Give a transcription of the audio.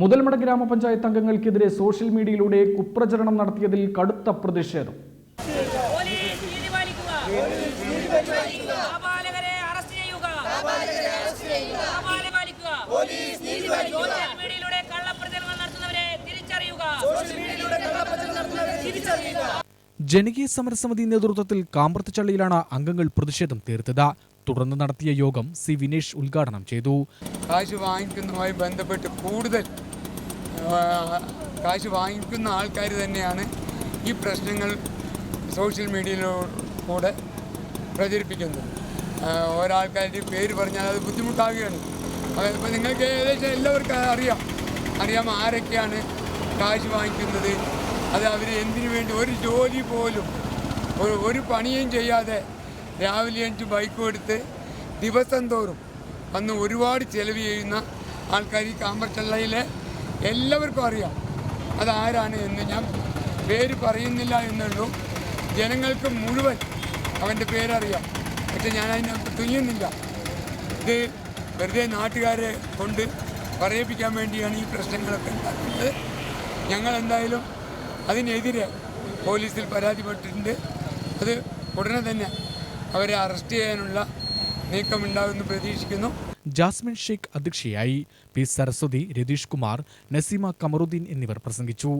മുതൽമട ഗ്രാമപഞ്ചായത്ത് അംഗങ്ങൾക്കെതിരെ സോഷ്യൽ മീഡിയയിലൂടെ കുപ്രചരണം നടത്തിയതിൽ കടുത്ത പ്രതിഷേധം. പോലീസ് നീതി പാലിക്കുക അപാലകരെ അറസ്റ്റ് ചെയ്യുക. അപാലകരെ പാലിക്കുക സോഷ്യൽ മീഡിയയിലൂടെ കള്ളപ്രചരണങ്ങൾ നടത്തുന്നവരെ തിരിച്ചറിയുക. ജനകീയ സമരസമിതി നേതൃത്വത്തിൽ കാമ്പർത്തച്ചള്ളിയിലാണ് അംഗങ്ങൾ പ്രതിഷേധം തീർത്തത്. തുടർന്ന് നടത്തിയ യോഗം സി വിനേഷ് ഉദ്ഘാടനം ചെയ്തു. കാശ് വാങ്ങിക്കുന്നതുമായി ബന്ധപ്പെട്ട് കൂടുതൽ കാശ് വാങ്ങിക്കുന്ന ആൾക്കാർ തന്നെയാണ് ഈ പ്രശ്നങ്ങൾ സോഷ്യൽ മീഡിയയിലൂടെ പ്രചരിപ്പിക്കുന്നത്. ഒരാൾക്കാരുടെ പേര് പറഞ്ഞാൽ അത് ബുദ്ധിമുട്ടാവുകയാണ്. അപ്പോൾ നിങ്ങൾക്ക് ഏകദേശം എല്ലാവർക്കും അറിയാം. അറിയാം ആരൊക്കെയാണ് കാശ് വാങ്ങിക്കുന്നത്. അത് അവർ എന്തിനു വേണ്ടി ഒരു ജോലി പോലും ഒരു- ഒരു പണിയും ചെയ്യാതെ രാവിലെ അഞ്ച് ബൈക്കും എടുത്ത് ദിവസം തോറും അന്ന് ഒരുപാട് ചെലവ് ചെയ്യുന്ന ആൾക്കാർ ഈ കാമ്പർച്ചള്ളയിലെ എല്ലാവർക്കും അറിയാം. അതാരാണ് എന്ന് ഞാൻ പേര് പറയുന്നില്ല എന്നുള്ളൂ. ജനങ്ങൾക്ക് മുഴുവൻ അവന്റെ പേരറിയാം. പക്ഷെ ഞാൻ അതിനെ തുയ്യുന്നില്ല ഇത് വെറുതെ നാട്ടുകാരെ കൊണ്ട് പറയിപ്പിക്കാൻ വേണ്ടിയാണ് ഈ പ്രശ്നങ്ങളൊക്കെ ഉണ്ടാക്കുന്നത്. ഞങ്ങൾ എന്തായാലും അതിനെതിരെ പോലീസിൽ പരാതിപ്പെട്ടിട്ടുണ്ട് അത് ഉടനെ തന്നെ അവരെ അറസ്റ്റ് ചെയ്യാനുള്ള നീക്കമുണ്ടാകുമെന്ന് പ്രതീക്ഷിക്കുന്നു. ജാസ്മിൻ ഷെയ്ഖ് അധ്യക്ഷയായി പി സരസ്വതി രതീഷ് കുമാർ നസീമ കമറുദ്ദീൻ എന്നിവർ പ്രസംഗിച്ചു.